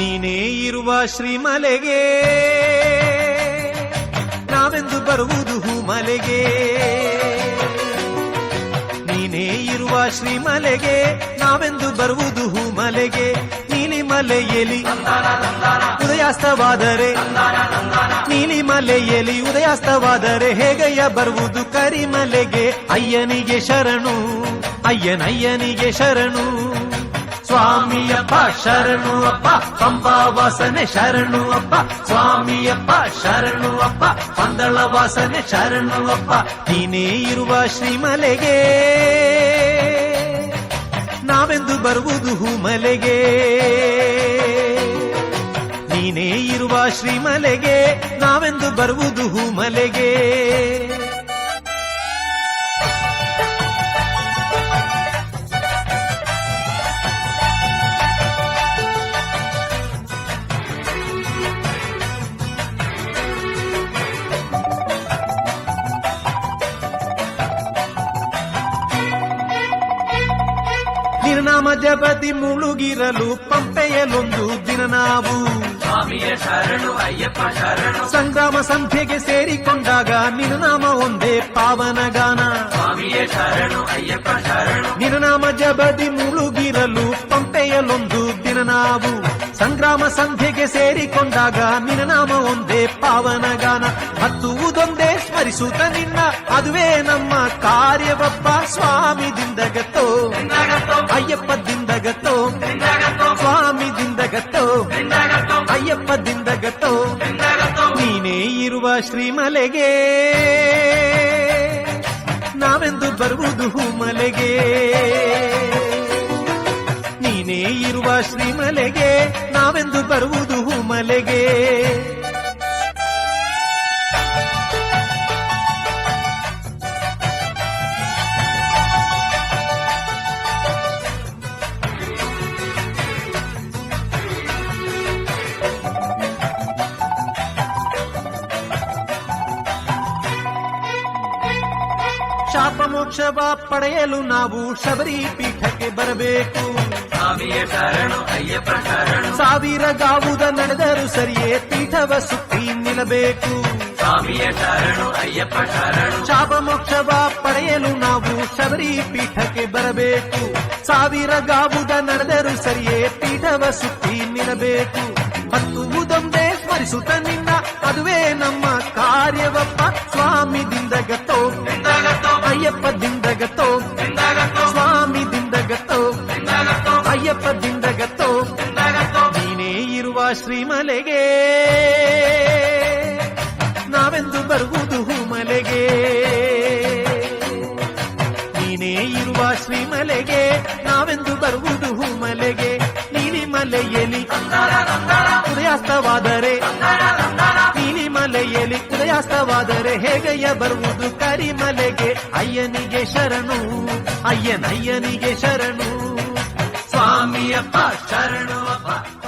ನೀನೇ ಇರುವ ಶ್ರೀಮಲೆಗೆ. ನಾವೆಂದು ಬರುವುದು ಹೂಮಲೆಗೆ. ನೀನೇ ಇರುವ ಶ್ರೀಮಲೆಗೆ, ನಾವೆಂದು ಬರುವುದು ಹೂಮಲೆಗೆ. ನೀಲಿಮಲೆಯಲಿ ಉದಯಾಸ್ತವಾದರೆ ನೀಲಿಮಲೆಯಲಿ ಉದಯಾಸ್ತವಾದರೆ ಹೇಗಯ್ಯ ಬರುವುದು ಕರಿಮಲೆಗೆ? ಅಯ್ಯನಿಗೆ ಶರಣು, ಅಯ್ಯನಯ್ಯನಿಗೆ ಶರಣು, ಸ್ವಾಮಿಯಪ್ಪ ಶರಣು ಅಪ್ಪ. ವಾಸನೆ ಶರಣು ಅಪ್ಪ ಸ್ವಾಮಿಯಪ್ಪ ಶರಣು ಅಪ್ಪ ಪಂದಳ ವಾಸನೆ ಶರಣು ಅಪ್ಪ ನೀನೇ ಇರುವ ಶ್ರೀಮಲೆಗೆ. ನಾವೆಂದು ಬರುವುದು ಹೂಮಲೆಗೆ. ನೀನೇ ಇರುವ ಶ್ರೀಮಲೆಗೆ, ನಾವೆಂದು ಬರುವುದು ಹೂಮಲೆಗೆ. ನಿರ್ನಾಮ ಜಪತಿ ಮುಳುಗಿರಲು ಪಂಪೆಯಲೊಂದು ದಿನ ನಾವು ಸ್ವಾಮಿಯ ಶರಣು ಅಯ್ಯಪ್ಪ ಶರಣು ಸಂಗ್ರಾಮ ಸಂಖ್ಯೆಗೆ ಸೇರಿಕೊಂಡಾಗ ನಿರ್ನಾಮ ಒಂದೇ ಪಾವನ ಗಾನ ಸ್ವಾಮಿಯ ಶರಣು ಅಯ್ಯಪ್ಪ ಶರಣು ನಿರ್ನಾಮ ಜಬದಿ ಮುಳುಗಿರಲು ಪಂಪೆಯಲೊಂದು ದಿನ ನಾವು ಸಂಗ್ರಾಮ ಸಂಧ್ಯೆಗೆ ಸೇರಿಕೊಂಡಾಗ ನಿನನಾಮ ಒಂದೇ ಪಾವನ ಗಾನ ಹತ್ತುವುದೊಂದೇ ಸ್ಮರಿಸುತ್ತ ನಿನ್ನ ಅದುವೇ ನಮ್ಮ ಕಾರ್ಯವಪ್ಪ ಸ್ವಾಮಿ ದಿಂದಗತ್ತೋ ಅಯ್ಯಪ್ಪ ದಿಂದಗತ್ತೋ ಸ್ವಾಮಿ ದಿಂದಗತ್ತೋ ಅಯ್ಯಪ್ಪ ದಿಂದಗತ್ತೋ ನೀನೇ ಇರುವ ಶ್ರೀಮಲೆಗೆ. ನಾವೆಂದು ಬರುವುದು ಹೂಮಲೆಗೆ. ನೀನೇ ಇರುವ ಶ್ರೀಮಲೆಗೆ. ನಾವೆಂದು ಬರುವುದು ಶಾಪ ಮೋಕ್ಷವ ಪಡೆಯಲು ನಾವು ಶಬರಿ ಪೀಠಕ್ಕೆ ಬರಬೇಕು. ಅಯ್ಯಪ್ಪ ಶರಣು ಸಾವಿರ ಗಾವುದ ನಡೆದರು ಸರಿಯೇ ಪೀಠವ ಸುತ್ತಿ ನಿಲ್ಲಬೇಕು. ಸ್ವಾಮಿಯ ಶರಣು ಅಯ್ಯಪ್ಪ ಶರಣು ಶಾಪ ಮೋಕ್ಷವ ಪಡೆಯಲು ನಾವು ಶಬರಿ ಪೀಠಕ್ಕೆ ಬರಬೇಕು. ಸಾವಿರ ಗಾವುದ ನಡೆದರೂ ಸರಿಯೇ ಪೀಠವ ಸುತ್ತಿ ನಿಲ್ಲಬೇಕು. ಹತ್ತುವುದೊಂದೇ ಸ್ಮರಿಸುತ್ತ ನಿನ್ನ ಅದುವೇ ನಮ್ಮ ಅಯ್ಯಪ್ಪ ದಿಂದಗತ್ತೋ ಸ್ವಾಮಿ ದಿಂದಗತ್ತೋ ಅಯ್ಯಪ್ಪ ದಿಂದಗತ್ತೋ ನೀನೇ ಇರುವ ಶ್ರೀಮಲೆಗೆ. ನಾವೆಂದು ಬರುವುದು ಹೂಮಲೆಗೆ. ನೀನೇ ಇರುವ ಶ್ರೀಮಲೆಗೆ. ನಾವೆಂದು ಬರುವುದು ಹೂಮಲೆಗೆ. ನೀಲಿಮಲೆಯಲಿ ಉದಯಾಸ್ತವಾದರೆ ನೀಲಿಮಲೆಯಲಿ ಹೇಗೆಯ ಹೇಗಯ್ಯ ಬರುವುದು? ಕರಿಮಲೆಗೆ ಅಯ್ಯನಿಗೆ ಶರಣು ಅಯ್ಯನಯ್ಯನಿಗೆ ಶರಣು. ಸ್ವಾಮಿಯಪ್ಪ ಶರಣು